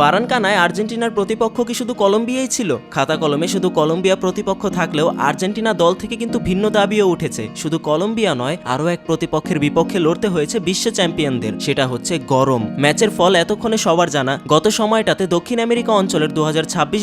বারানকানায় আর্জেন্টিনার প্রতিপক্ষ কি শুধু কলম্বিয়াই ছিল? খাতা কলমে শুধু কলম্বিয়া প্রতিপক্ষ থাকলেও আর্জেন্টিনা দল থেকে কিন্তু ভিন্ন দাবিও উঠেছে। শুধু কলম্বিয়া নয়, আরও এক প্রতিপক্ষের বিপক্ষে লড়তে হয়েছে বিশ্ব চ্যাম্পিয়নদের। সেটা হচ্ছে গরম। ম্যাচের ফল এতক্ষণে সবার জানা। গত সময়টাতে দক্ষিণ আমেরিকা অঞ্চলের দু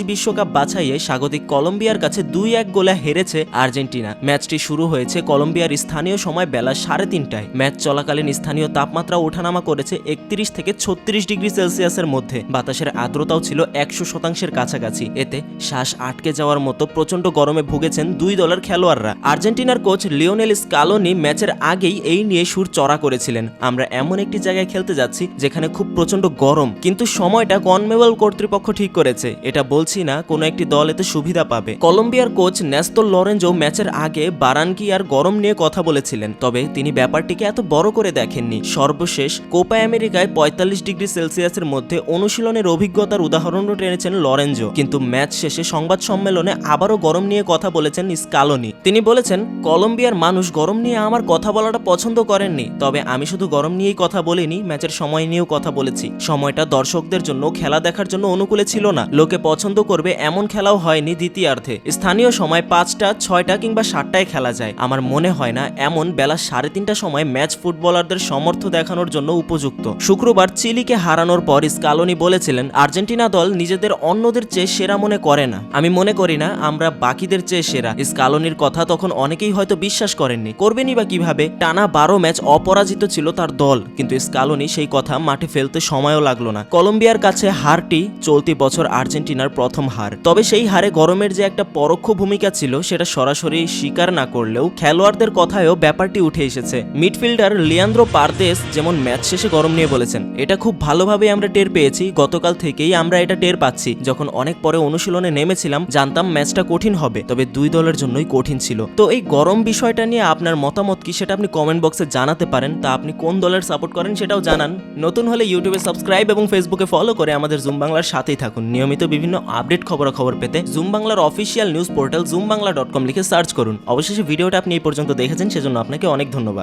বিশ্বকাপ বাছাইয়ে স্বাগতিক কলম্বিয়ার কাছে দুই এক গোলে হেরেছে আর্জেন্টিনা। ম্যাচটি শুরু হয়েছে কলম্বিয়ার স্থানীয় সময় বেলা সাড়ে তিনটায়। ম্যাচ চলাকালীন স্থানীয় তাপমাত্রা ওঠানামা করেছে একত্রিশ থেকে ছত্রিশ ডিগ্রি সেলসিয়াসের মধ্যে। বাতাসের আর্দ্রতাও ছিল একশো শতাংশের কাছাকাছি। এতে শ্বাস আটকে যাওয়ার মতো প্রচণ্ড গরমে ভুগেছেন দুই দলের খেলোয়াড়রা। আর্জেন্টিনার কোচ লিওনেল স্কালোনি ম্যাচের আগেই এই নিয়ে সুর চড়া করেছিলেন। আমরা এমন একটি জায়গায় খেলতে যাচ্ছি যেখানে খুব প্রচণ্ড গরম, কিন্তু সময়টা কনমেবল কর্তৃপক্ষ ঠিক করেছে। এটা বলছি না, কোনো একটি দল এতে সুবিধা পাবে। কলম্বিয়ার কোচ ন্যাস্তল লরেঞ্জো ম্যাচের আগে বারানকি আর গরম নিয়ে কথা বলেছিলেন, তবে তিনি ব্যাপারটিকে এত বড় করে দেখেননি। সর্বশেষ কোপা আমেরিকায় পঁয়তাল্লিশ ডিগ্রি সেলসিয়াসের মধ্যে অনুশীলনের অভিজ্ঞতার উদাহরণও টেনেছেন লরেঞ্জো কিন্তু ম্যাচ শেষে সংবাদ সম্মেলনে আবারও গরম নিয়ে কথা বলেছেন স্কালোনি। তিনি বলেছেন, কলম্বিয়ার মানুষ গরম নিয়ে আমার কথা বলাটা পছন্দ করেননি। তবে আমি শুধু গরম নিয়েই কথা বলিনি, ম্যাচের সময় নিয়েও কথা বলেছি। সময়টা দর্শকদের জন্য খেলা দেখার জন্য অনুকূলে ছিল না। লোকে পছন্দ করবে এমন খেলাও হয়নি দ্বিতীয়ার্ধে। স্থানীয় সময় পাঁচটা, ছয়টা কিংবা সাতটায় খেলা যায়। আমার মনে হয় না এমন বেলা সাড়ে তিনটা সময় ম্যাচ ফুটবলারদের সমর্থ দেখানোর জন্য উপযুক্ত। শুক্রবার চিলিকে হারানোর পর স্কালোনি বলেছিলেন আর্জেন্টিনা দল নিজেদের অন্যদের চেয়ে সেরা মনে করে না। আমি মনে করি না, আমরা বাকিদের চেয়ে সেরা। স্কালোনির কথা তখন অনেকেই হয়তো বিশ্বাস করেননি। করবেনই বা কীভাবে, টানা বারো ম্যাচ অপরাজিত ছিল তার দল। কিন্তু স্কালোনি সেই কথা মাঠে ফেলতে সময়ও লাগল না। কলম্বিয়ার কাছে হারটি চলতি বছর আর্জেন্টিনার প্রথম হার। তবে সেই হারে গরমের যে একটা পরোক্ষ ভূমিকা ছিল, সেটা সরাসরি স্বীকার না করলেও খেলোয়াড়দের কথায়ও ব্যাপারটি উঠে এসেছে। মিডফিল্ডার লিয়ান্দ্রো পার্দেস যেমন ম্যাচ শেষে গরম নিয়ে বলেছেন, এটা খুব ভালোভাবে আমরা টের পেয়েছি। গতকাল থেকেই আমরা এটা টের পাচ্ছি। যখন অনেক পরে অনুশীলনে নেমেছিলাম, জানতাম ম্যাচটা কঠিন হবে, তবে দুই দলের জন্যই কঠিন ছিল। তো এই গরম বিষয়টা নিয়ে আপনার মতামত কি সেটা আপনি কমেন্ট বক্সে জানাতে পারেন, তা আপনি কোন দলের সাপোর্ট করেন সেটাও জানান। নতুন হলে ইউটিউবে সাবস্ক্রাইব এবং ফেসবুকে ফলো করে আমাদের জুম বাংলার সাথেই থাকুন। নিয়মিত বিভিন্ন আপডেট খবরাখবর পেতে জুম বাংলার official news portal Zoom Bangla dot com লিখে সার্চ করুন। অবশেষে ভিডিওটা আপনি এই পর্যন্ত দেখেছেন, সেজন্য আপনাকে অনেক ধন্যবাদ।